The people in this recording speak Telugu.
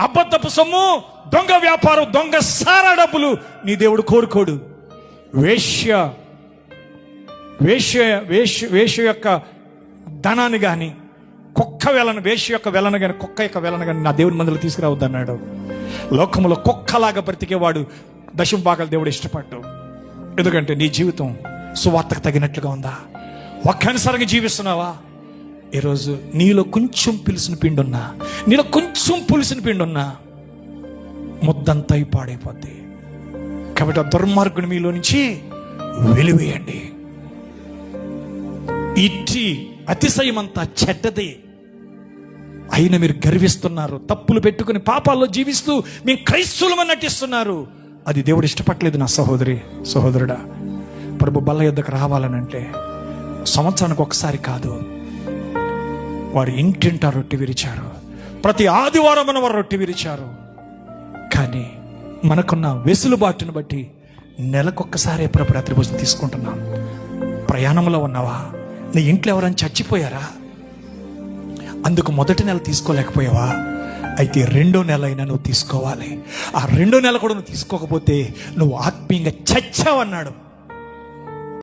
అబద్ధపు సొమ్ము దొంగ వ్యాపారం దొంగ సారా డబ్బులు నీ దేవుడు కోరుకోడు. వేశ్య వేష్య వేష వేష యొక్క ధనాన్ని కానీ కుక్క వెలను వేష యొక్క వెలను కానీ కుక్క యొక్క వెలను కానీ నా దేవుని మందులు తీసుకురావద్దన్నాడు లోకములో కుక్కలాగా బ్రతికేవాడు దశమ భాగాలు దేవుడు ఇష్టపడ్డు ఎందుకంటే నీ జీవితం సువార్తకు తగినట్లుగా ఉందా? ఒక్కసారిగా జీవిస్తున్నావా? ఈరోజు నీలో కొంచెం పిలిచిన పిండి ఉన్నా నీలో కొంచెం పులిసిన పిండి ఉన్నా ముద్దంతా పాడైపోద్ది. కాబట్టి ఆ దుర్మార్గుని మీలో నుంచి వెలివేయండి. ఇట్టి అతిశయమంతా చెడ్డది. అయినా మీరు గర్విస్తున్నారు తప్పులు పెట్టుకుని పాపాల్లో జీవిస్తూ మేము క్రైస్తులమని నటిస్తున్నారు. అది దేవుడు ఇష్టపడలేదు నా సహోదరి సహోదరుడా. ప్రభు బల్ల యుద్ధకు రావాలనంటే సంవత్సరానికి ఒకసారి కాదు వారు ఇంటింటా రొట్టె విరిచారు. ప్రతి ఆదివారం మన వారు రొట్టె విరిచారు. కానీ మనకున్న వెసులుబాటును బట్టి నెలకొక్కసారి ఎప్పుడప్పుడు రాత్రి భోజనం తీసుకుంటున్నాం. ప్రయాణంలో ఉన్నావా? నీ ఇంట్లో ఎవరైనా చచ్చిపోయారా? అందుకు మొదటి నెల తీసుకోలేకపోయావా? అయితే రెండో నెల అయినా నువ్వు తీసుకోవాలి. ఆ రెండో నెల కూడా నువ్వు తీసుకోకపోతే నువ్వు ఆత్మీయంగా చచ్చావన్నాడు.